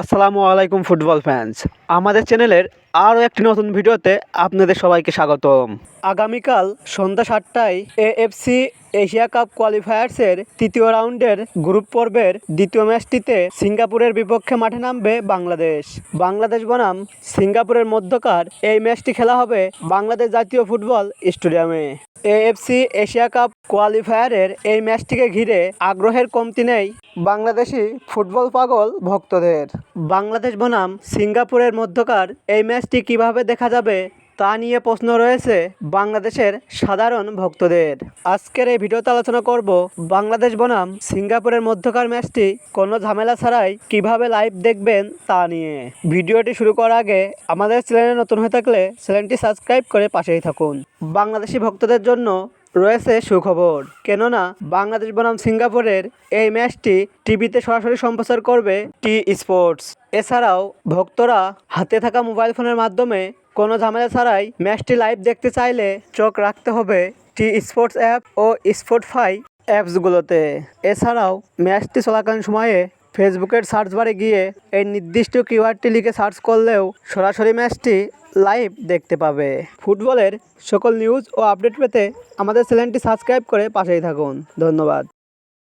আসসালামু আলাইকুম football fans আমাদের চ্যানেলের আরও একটি নতুন ভিডিওতে আপনাদের সবাইকে স্বাগতম। আগামীকাল সন্ধ্যা সাতটায় এএফসি এশিয়া কাপ কোয়ালিফায়ার্সের তৃতীয় রাউন্ডের গ্রুপ পর্বের দ্বিতীয় ম্যাচটিতে সিঙ্গাপুরের বিপক্ষে মাঠে নামবে বাংলাদেশ। বাংলাদেশ বনাম সিঙ্গাপুরের মধ্যকার এই ম্যাচটি খেলা হবে বাংলাদেশ জাতীয় ফুটবল স্টেডিয়ামে। এএফসি এশিয়া কাপ কোয়ালিফায়ারের এই ম্যাচটিকে ঘিরে আগ্রহের কমতি নেই বাংলাদেশি ফুটবল পাগল ভক্তদের। বাংলাদেশ বনাম সিঙ্গাপুরের মধ্যকার এই ম্যাচটি কীভাবে দেখা যাবে তা নিয়ে প্রশ্ন রয়েছে বাংলাদেশের সাধারণ ভক্তদের। আজকের এই ভিডিওতে আলোচনা করব বাংলাদেশ বনাম সিঙ্গাপুরের মধ্যকার ম্যাচটি কোনো ঝামেলা ছাড়াই কীভাবে লাইভ দেখবেন তা নিয়ে। ভিডিওটি শুরু করার আগে আমাদের চ্যানেলে নতুন হয়ে থাকলে চ্যানেলটি সাবস্ক্রাইব করে পাশেই থাকুন। বাংলাদেশি ভক্তদের জন্য রয়েছে সুখবর। কেননা, বাংলাদেশ বনাম সিঙ্গাপুরের এই ম্যাচটি টিভিতে সরাসরি সম্প্রচার করবে টি স্পোর্টস এছাড়াও, ভক্তরা হাতে থাকা মোবাইল ফোনের মাধ্যমে কোনো ঝামেলা ছাড়াই ম্যাচটি লাইভ দেখতে চাইলে চোখ রাখতে হবে টি স্পোর্টস অ্যাপ ও স্পোর্টফাই অ্যাপসগুলোতে। এছাড়াও, ম্যাচটি চলাকালীন সময়ে ফেসবুকের সার্চ বারে গিয়ে এই নির্দিষ্ট কিওয়ার্ডটি লিখে সার্চ করলেও সরাসরি ম্যাচটি লাইভ দেখতে পাবে। ফুটবলের সকল নিউজ ও আপডেট পেতে আমাদের চ্যানেলটি সাবস্ক্রাইব করে পাশেই থাকুন। ধন্যবাদ।